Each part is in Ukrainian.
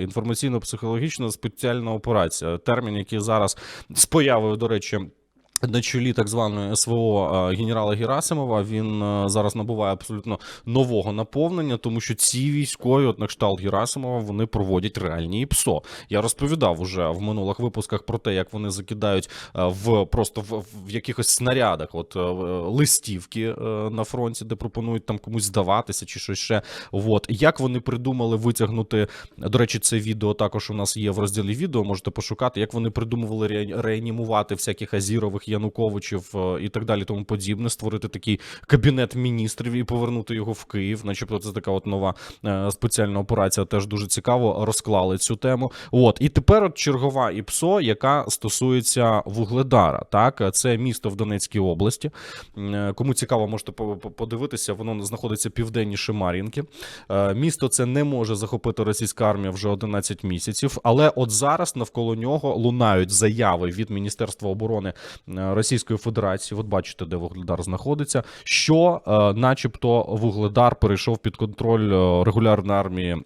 Інформаційно-психологічна спеціальна операція. Термін, який зараз з появою, до речі. На чолі так званої СВО е, генерала Герасимова він е, зараз набуває абсолютно нового наповнення, тому що ці військові, от на кшталт Герасимова, вони проводять реальні ІПСО. Я розповідав уже в минулих випусках про те, як вони закидають е, в просто в, в якихось снарядах, от листівки на фронті, де пропонують там комусь здаватися чи щось ще. От як вони придумали витягнути. До речі, це відео також у нас є в розділі відео. Можете пошукати, як вони придумували ре- реанімувати всяких азірових Януковичів е, і так далі, тому подібне, створити такий кабінет міністрів і повернути його в Київ. Начебто, це така от нова е, спеціальна операція. Теж дуже цікаво розклали цю тему. От і тепер от чергова ІПСО, яка стосується Вугледара. Так, це місто в Донецькій області. Е, Кому цікаво, можете по- по- подивитися. Воно знаходиться південніше Мар'їнки. Місто це не може захопити російська армія вже 11 місяців. Але от зараз навколо нього лунають заяви від Міністерства оборони Російської Федерації. От бачите, де Вугледар знаходиться. Що, е, начебто, Вугледар перейшов під контроль е, регулярної армії.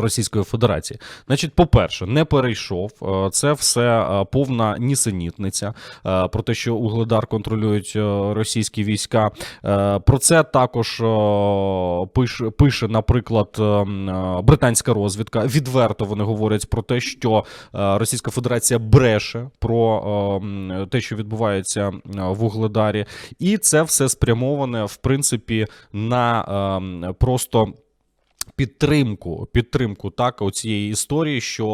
Російської Федерації, значить, по-перше, не перейшов. Е, Це все е, повна нісенітниця е, про те, що Угледар контролюють російські війська. Про це також пише, пише, наприклад, е, м, е, британська розвідка. Відверто вони говорять про те, що Російська Федерація бреше про е, те, що відбувається в Угледарі, і це все спрямоване в принципі на е, просто підтримку, підтримку так оцієї історії, що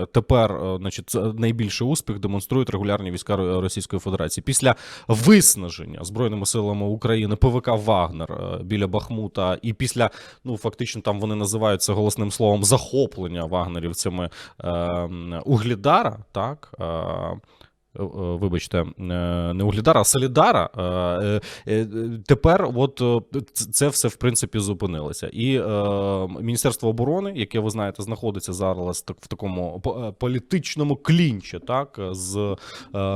е, тепер, значить, найбільший успіх демонструють регулярні війська Російської Федерації після виснаження збройними силами України ПВК Вагнер е, біля Бахмута, і після ну фактично там вони називають це голосним словом захоплення вагнерівцями е, Углідара, так. Е, Вибачте, е, не Углідара, а Солідара. е, е, е, Тепер, от е, це все в принципі зупинилося. І е, Міністерство оборони, яке ви знаєте, знаходиться зараз в такому е, політичному клінчі, так з е,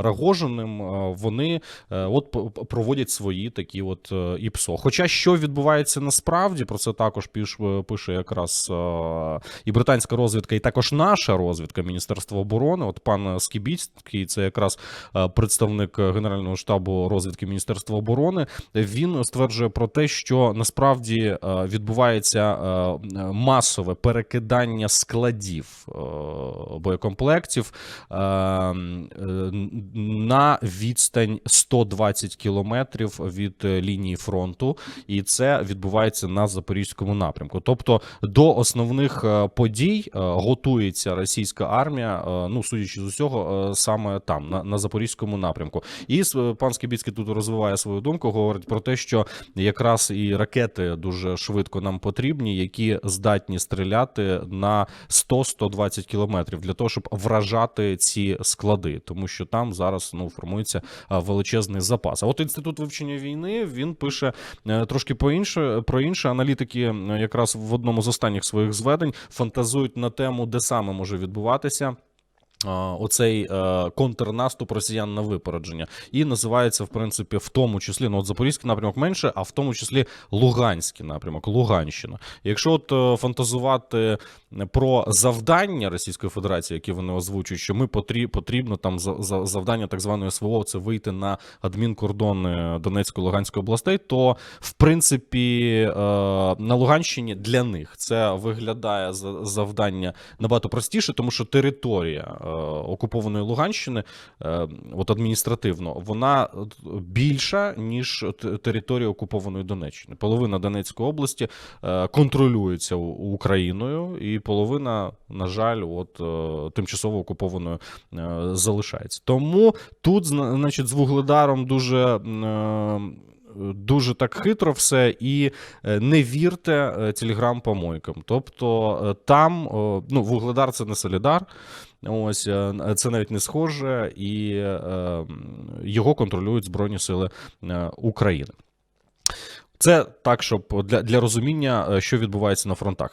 Рогожиним, е, вони е, от проводять свої такі от е, ІПСО. Хоча що відбувається насправді, про це також е, пише якраз е, і британська розвідка, і також наша розвідка Міністерства оборони. От пан Скібіцький, це якраз е, представник е, Генерального штабу розвідки Міністерства оборони. Він стверджує про те, що насправді е, відбувається масове перекидання складів боєкомплектів на відстань 120 кілометрів від лінії фронту, і це відбувається на запорізькому напрямку. Тобто до основних подій готується російська армія. Ну судячи з усього, саме там на, на запорізькому напрямку. І пан Скібіцький тут розвиває свою думку. Говорить про те, що якраз і ракети дуже швидко нам потрібні, які здатні стріляти на 100-120 кілометрів для того, щоб вражати ці склади, тому що там зараз ну формується величезний запас. А от інститут вивчення війни він пише е, трошки по інше про інше. Аналітики е, якраз в одному з останніх своїх зведень фантазують на тему, де саме може відбуватися. Оцей е, контрнаступ росіян на випередження і називається в принципі в тому числі ну от запорізький напрямок менше, а в тому числі Луганський напрямок, Луганщина. Якщо от е, фантазувати про завдання Російської Федерації, які вони озвучують, що ми потрі, потрібно там за, за завдання так званої СВО це вийти на адмінкордони Донецької Луганської областей, то в принципі е, на Луганщині для них це виглядає за завдання набагато простіше, тому що територія окупованої Луганщини, е, от адміністративно, вона більша ніж територія окупованої Донеччини. Половина Донецької області е, контролюється Україною, і половина, на жаль, от е, тимчасово окупованою е, залишається. Тому тут, значить, з вугледаром дуже. Е, Дуже так хитро все, і е, не вірте е, телеграм-помойкам. Тобто е, там ну, вугледар це не солідар, ось е, це навіть не схоже, і е, його контролюють Збройні Сили е, України. Це так, щоб для, для розуміння, е, що відбувається на фронтах.